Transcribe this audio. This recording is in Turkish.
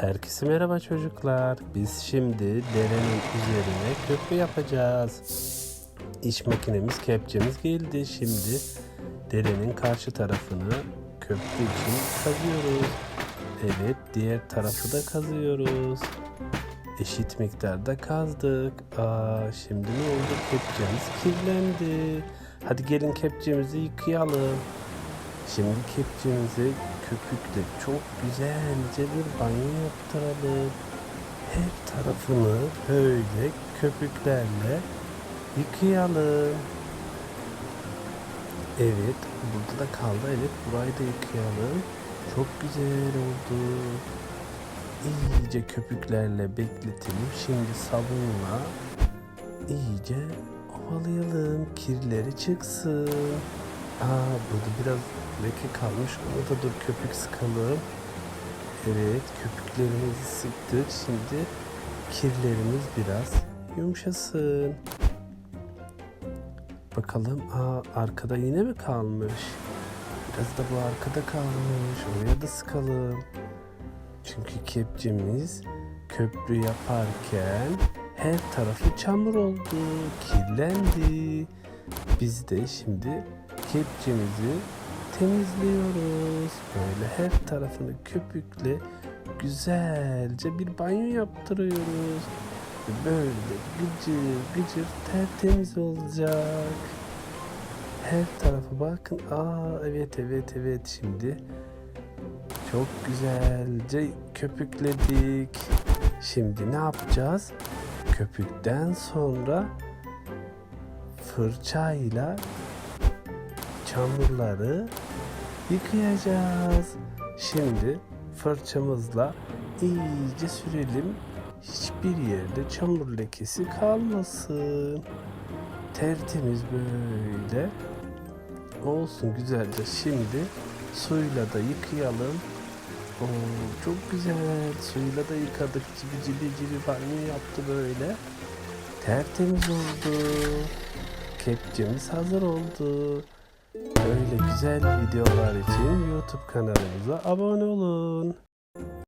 Herkese merhaba çocuklar. Biz şimdi derenin üzerine köprü yapacağız. İş makinemiz, kepçemiz geldi. Şimdi derenin karşı tarafını köprü için kazıyoruz. Evet, diğer tarafı da kazıyoruz. Eşit miktarda kazdık. Aa, şimdi ne oldu? Kepçemiz kirlendi. Hadi gelin kepçemizi yıkayalım. Şimdi kepçemize köpükle çok güzelce bir banyo yaptıralım. Her tarafını böyle köpüklerle yıkayalım. Evet, burada da kaldı. Evet, burayı da yıkayalım. Çok güzel oldu. İyice köpüklerle bekletelim. Şimdi sabunla iyice ovalayalım. Kirleri çıksın. Aa burada biraz leke kalmış. Ona da dur köpük sıkalım. Evet köpüklerimizi sıktık. Şimdi kirlerimiz biraz yumuşasın. Bakalım. Aa arkada yine mi kalmış? Biraz da bu arkada kalmış. Oraya da sıkalım. Çünkü kepçemiz köprü yaparken her tarafı çamur oldu, kirlendi. Biz de şimdi kepçemizi temizliyoruz. Böyle her tarafını köpükle güzelce bir banyo yaptırıyoruz. Böyle gıcır gıcır tertemiz olacak. Her tarafa bakın. Aa evet evet evet şimdi çok güzelce köpükledik. Şimdi ne yapacağız? Köpükten sonra fırçayla çamurları yıkayacağız. Şimdi fırçamızla iyice sürelim. Hiçbir yerde çamur lekesi kalmasın. Tertemiz böyle olsun güzelce. Şimdi suyla da yıkayalım. Oo, çok güzel. Suyla da yıkadık. Cibi cibi cibi banyo yaptı böyle. Tertemiz oldu. Kepçemiz hazır oldu. Böyle güzel videolar için YouTube kanalımıza abone olun.